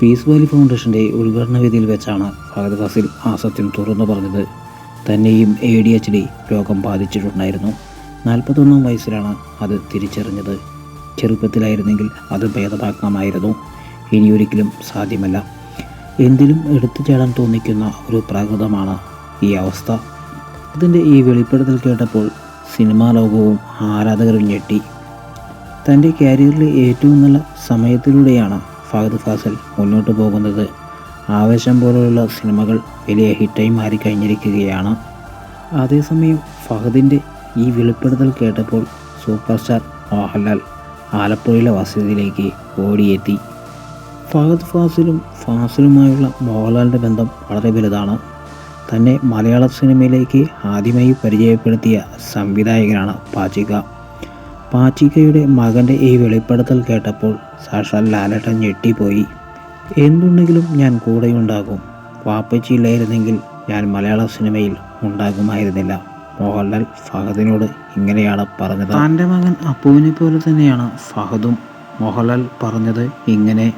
Piece Valley ഫൗണ്ടേഷന്റെ ഉദ്ഘാടന വേദിയിൽ വെച്ചാണ് ഫഹദ് ഫാസിൽ ആ സത്യം തുറന്നു പറഞ്ഞത്. തന്നെയും എ ഡി എച്ച് ഡി രോഗം ബാധിച്ചിട്ടുണ്ടായിരുന്നു. നാൽപ്പത്തൊന്നാം വയസ്സിലാണ് അത് തിരിച്ചറിഞ്ഞത്. ചെറുപ്പത്തിലായിരുന്നെങ്കിൽ അത് ഭേദമാക്കാമായിരുന്നു. ഇനിയൊരിക്കലും സാധ്യമല്ല. എന്തിലും എടുത്തു ചേടാൻ തോന്നിക്കുന്ന ഒരു പ്രകൃതമാണ് ഈ അവസ്ഥ. ഇതിന്റെ ഈ വെളിപ്പെടുത്തൽ കേട്ടപ്പോൾ സിനിമാ ലോകവും ആരാധകരും ഞെട്ടി. തന്റെ കരിയറിലെ ഏറ്റവും നല്ല സമയത്തിലൂടെയാണ് ഫഹദ് ഫാസൽ മുന്നോട്ട് പോകുന്നത്. ആവേശം പോലുള്ള സിനിമകൾ വലിയ ഹിറ്റായി മാറിക്കഴിഞ്ഞിരിക്കുകയാണ്. അതേസമയം ഫഹദിന്റെ ഈ വെളിപ്പെടുത്തൽ കേട്ടപ്പോൾ സൂപ്പർ സ്റ്റാർ മോഹൻലാൽ ആലപ്പുഴയിലെ വസതിയിലേക്ക് ഓടിയെത്തി. ഫഹദ് ഫാസിലും ഫാസിലുമായുള്ള മോഹൻലാലിന്റെ ബന്ധം വളരെ വലുതാണ്. തന്നെ മലയാള സിനിമയിലേക്ക് ആദ്യമായി പരിചയപ്പെടുത്തിയ സംവിധായകനാണ് പാച്ചിക പാച്ചിക്കയുടെ മകന്റെ ഈ വെളിപ്പെടുത്തൽ കേട്ടപ്പോൾ സാക്ഷാൽ ലാലേട്ടൻ ഞെട്ടിപ്പോയി. എന്തുണ്ടെങ്കിലും ഞാൻ കൂടെയുണ്ടാകും. വാപ്പച്ചിയില്ലായിരുന്നെങ്കിൽ ഞാൻ മലയാള സിനിമയിൽ ഉണ്ടാകുമായിരുന്നില്ല. മോഹൻലാൽ ഫഹദിനോട് ഇങ്ങനെയാണ് പറഞ്ഞത്. തന്റെ മകൻ അപ്പുവിനെ പോലെ തന്നെയാണ് ഫഹദും. മോഹൻലാൽ പറഞ്ഞത് ഇങ്ങനെ